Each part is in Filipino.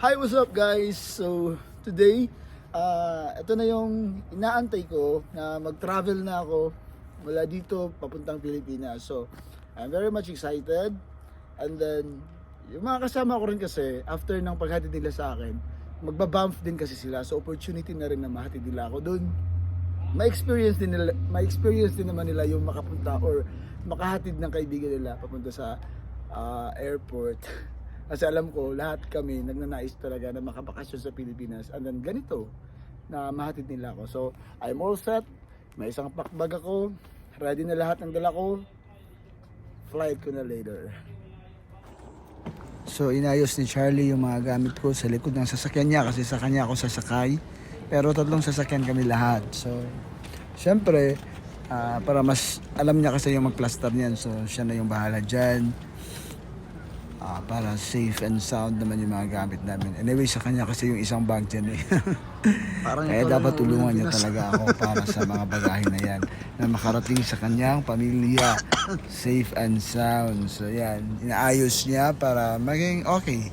Hi, what's up guys? So, today, uh, ito na yung inaantay ko na mag-travel na ako mula dito papuntang Pilipinas. So, I'm very much excited. And then, yung mga kasama ko rin kasi, after ng paghatid nila sa akin, magbabump din kasi sila. So, opportunity na rin na mahatid nila ako doon. Ma-experience din nila, ma-experience din naman nila yung makapunta or makahatid ng kaibigan nila papunta sa ah, airport. Kasi alam ko, lahat kami nagnanais talaga na makabakasyon sa Pilipinas. And then ganito, na mahatid nila ako. So, I'm all set. May isang pakbag ako. Ready na lahat ng dala ko. Flight ko na later. So, inayos ni Charlie yung mga gamit ko sa likod ng sasakyan niya kasi sa kanya ako sasakay. Pero tatlong sasakyan kami lahat. So, syempre, ah, para mas alam niya kasi yung mag-plaster niyan. So, siya na yung bahala dyan. Ah, para safe and sound naman yung mga gamit namin. Anyway, sa kanya kasi yung isang bag dyan eh. Kaya dapat tulungan niya talaga ako para sa mga bagahe na yan na makarating sa kanyang pamilya safe and sound. So yan, inaayos niya para maging okay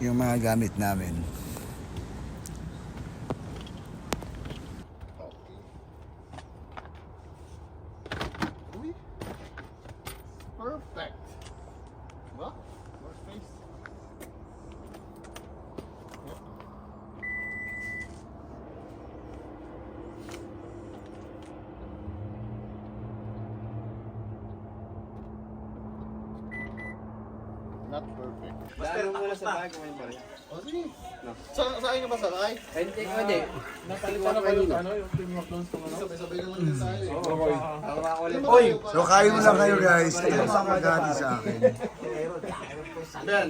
yung mga gamit namin. Not perfect. Daan mo muna sa bahay kumain pa rin. O sige. Sa saan ka ba sakay? Hindi, hindi. Napalitan na kayo ano, yung Team McDonald's kung ano? Sabay-sabay naman din eh. Ako ako ulit. Oy! So kain mo lang kayo guys. Ito sa magati sa akin. Ben!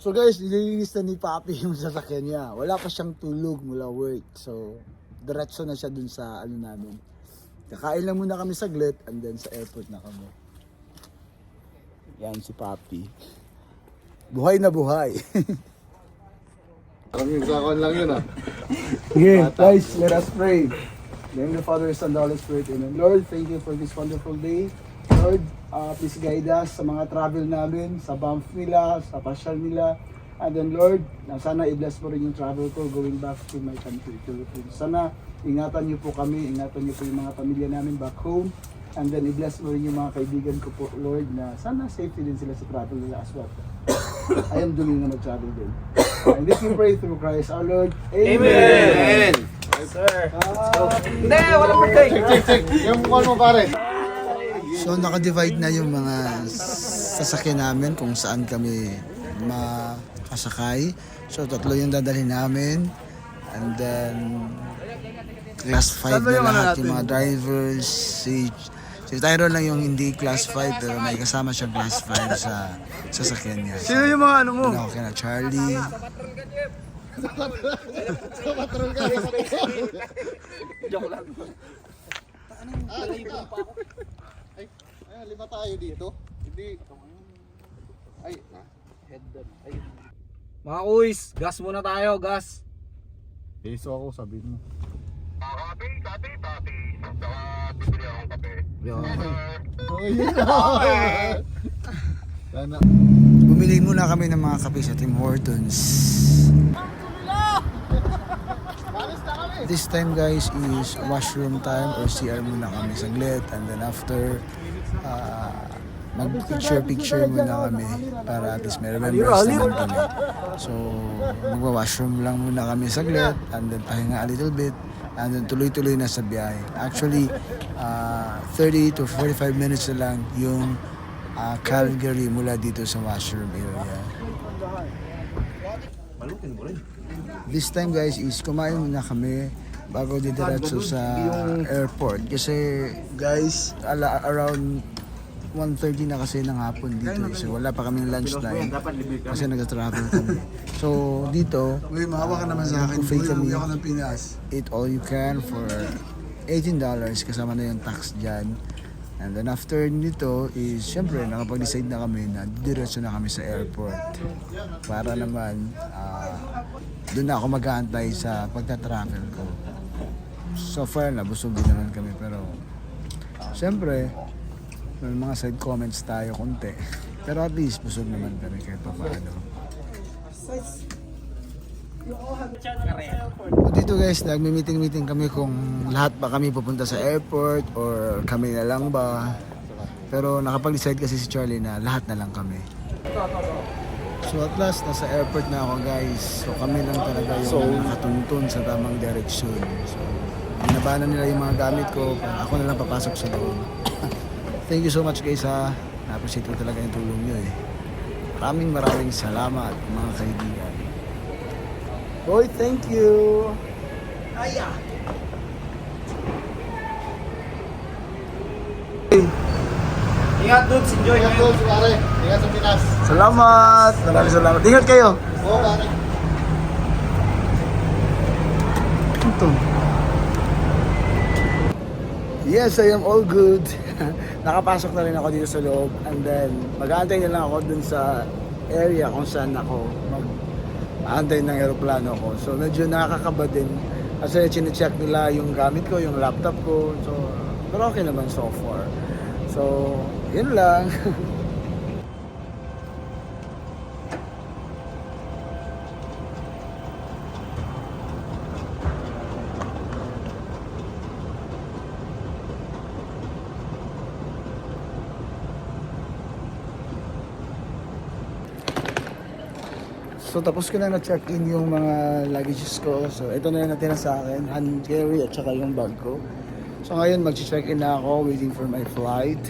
So guys, nililinis na ni Papi yung sasakyan niya. Wala pa siyang tulog mula work. So, diretso na siya dun sa ano namin. Kakain lang muna kami saglit and then sa airport na kami. Yan si Papi. Buhay na buhay. Parang yung sakon lang yun ah. Okay, guys, let us pray. Name the Father, Son, and the Holy Spirit. Amen. Lord, thank you for this wonderful day. Lord, uh, please guide us sa mga travel namin, sa bump nila, sa pasyal nila. And then Lord, na sana i-bless mo rin yung travel ko going back to my country, Philippines. Sana ingatan niyo po kami, ingatan niyo po yung mga pamilya namin back home. And then i-bless mo rin yung mga kaibigan ko po, Lord, na sana safety din sila sa travel nila as well. I am doing na mag-travel din. And this we pray through Christ our Lord. Amen! Hindi, wala birthday! Check, check, check. Yung call mo pare. So naka-divide na yung mga sasakyan namin kung saan kami makasakay. So tatlo yung dadalhin namin. And then class 5 na lahat yung mga drivers. Si, si Tyron lang yung hindi class 5 pero may kasama siyang class 5 sa sasakyan niya. Sino yung mga ano mo? Charlie. Sa patrol ka. Sa patrol. Joke lang. Ah, lima pa ako. Ay, ay, lima tayo dito. Hindi. Ay, ah. Mga kuys, gas muna tayo, gas. Iso ako, sabihin mo. Yun na. Sana. Bumili muna kami ng mga kape sa Tim Hortons. This time guys is washroom time or CR muna kami saglit and then after uh, mag picture picture muna kami para at least may remembrance naman kami. So magwa-washroom lang muna kami saglit and then pahinga a little bit and then tuloy-tuloy na sa biyahe. Actually uh, 30 to 45 minutes na lang yung uh, Calgary mula dito sa washroom area. This time guys is kumain muna kami bago didiretso sa airport kasi guys ala around 1.30 na kasi ng hapon dito eh. so wala pa kaming lunch time. Kasi nag-travel kami. So dito Uy, maawa ka naman sa akin. buffet kami. ako ng Pinas. Eat all you can for $18 kasama na yung tax dyan. And then after nito is syempre nakapag-decide na kami na diretso na kami sa airport. Para naman ah, doon na ako mag-aantay sa pagta-travel ko. So far nabusog din naman kami pero syempre may mga side comments tayo konti. Pero at least busog naman kami kahit pa paano. Dito guys, nagmi-meeting-meeting kami kung lahat ba kami pupunta sa airport or kami na lang ba. Pero nakapag-decide kasi si Charlie na lahat na lang kami. So at last, nasa airport na ako guys. So kami lang talaga yung so, nakatuntun sa tamang direksyon. So, binabanan nila yung mga gamit ko. Ako na lang papasok sa loob. Thank you so much guys ha. Na-appreciate ko talaga yung tulong nyo eh. Maraming maraming salamat mga kaibigan. Boy, thank you. Aya. Ingat dudes, enjoy Ingat si pare. Ingat sa Pinas. Salamat. Maraming salamat. Ingat kayo. Oo, pare. Ito. Yes, I am all good. Nakapasok na rin ako dito sa loob and then mag-aantay na lang ako dun sa area kung saan ako mag aantay ng aeroplano ko. So medyo nakakaba din kasi chine-check nila yung gamit ko, yung laptop ko. So, pero okay naman so far. So, yun lang. So tapos ko na na-check-in yung mga luggages ko. So ito na yung natira sa akin, hand carry at saka yung bag ko. So ngayon mag-check-in na ako, waiting for my flight.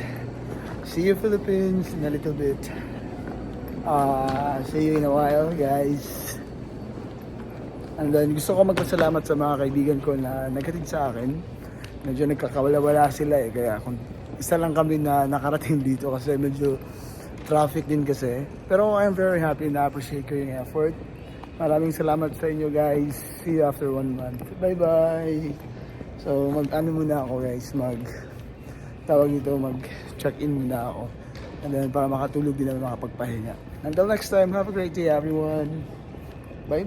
See you Philippines in a little bit. Uh, see you in a while guys. And then gusto ko magpasalamat sa mga kaibigan ko na nagkatid sa akin. Medyo nagkakawala-wala sila eh. Kaya kung isa lang kami na nakarating dito kasi medyo traffic din kasi. Pero I'm very happy na appreciate ko yung effort. Maraming salamat sa inyo guys. See you after one month. Bye bye. So mag ano muna ako guys, mag tawag nito mag check in muna ako. And then para makatulog din ako makapagpahinga. Until next time, have a great day everyone. Bye